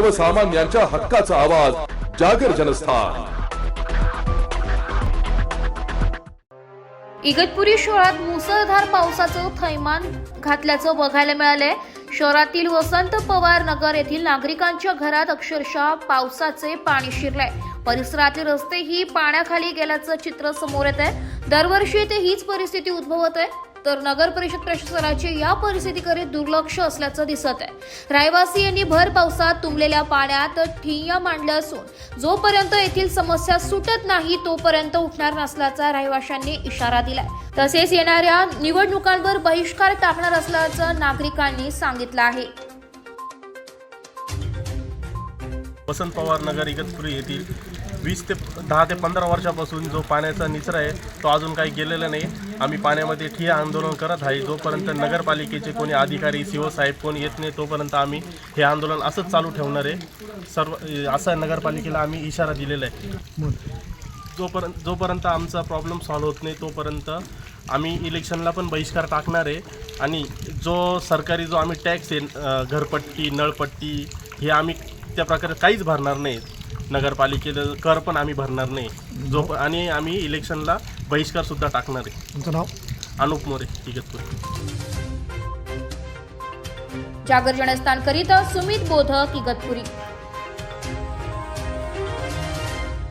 सर्वसामान्यांच्या हक्काचा आवाज जागर जनस्थान. इगतपुरी शहरात मुसळधार पावसाचं थैमान घातल्याचं बघायला मिळालंय. शहरातील वसंत पवार नगर येथील नागरिकांच्या घरात अक्षरशः पावसाचे पाणी शिरलंय. परिसरातील रस्तेही पाण्याखाली गेल्याचं चित्र समोर येत आहे दरवर्षी ते हीच परिस्थिती उद्भवत आहे. तर नगर परिषद प्रशासनाचे या परिस्थितीकडे दुर्लक्ष असल्याचं दिसत आहे. रहिवासी यांनी भर पावसात तुंबलेल्या पाण्यात ठिय्या मांडलं असून जोपर्यंत येथील समस्या सुटत नाही तोपर्यंत उठणार नसल्याचा रहिवाशांनी इशारा दिलाय. तसेच येणाऱ्या निवडणुकांवर बहिष्कार टाकणार असल्याचं नागरिकांनी सांगितलं आहे. वसंत पवार नगर इगतपुरी येथील वीस ते दहा ते पंधरा वर्षापासून जो पाण्याचा निचरा आहे तो अजून काही गेलेला नाही. आम्ही पाण्यामध्ये ठिय्या आंदोलन करत आहे. जोपर्यंत नगरपालिकेचे कोणी अधिकारी सी ओ साहेब कोणी येत नाही तोपर्यंत आम्ही हे आंदोलन असंच चालू ठेवणार आहे. सर्व असं नगरपालिकेला आम्ही इशारा दिलेला आहे. जोपर्यंत जोपर्यंत आमचा प्रॉब्लेम सॉल्व्ह होत नाही तोपर्यंत आम्ही इलेक्शनला पण बहिष्कार टाकणार आहे. आणि जो सरकारी जो आम्ही टॅक्स आहे घरपट्टी नळपट्टी हे आम्ही त्या प्रकारे काहीच भरणार नाही. नगरपालिकेला कर पण आम्ही भरणार नाही. जो आणि आम्ही इलेक्शनला बहिष्कारसुद्धा टाकणार आहे. तुमचं नाव? अनुप मोरे इगतपुरी. जागर जनस्थानकरिता सुमित बोधक इगतपुरी.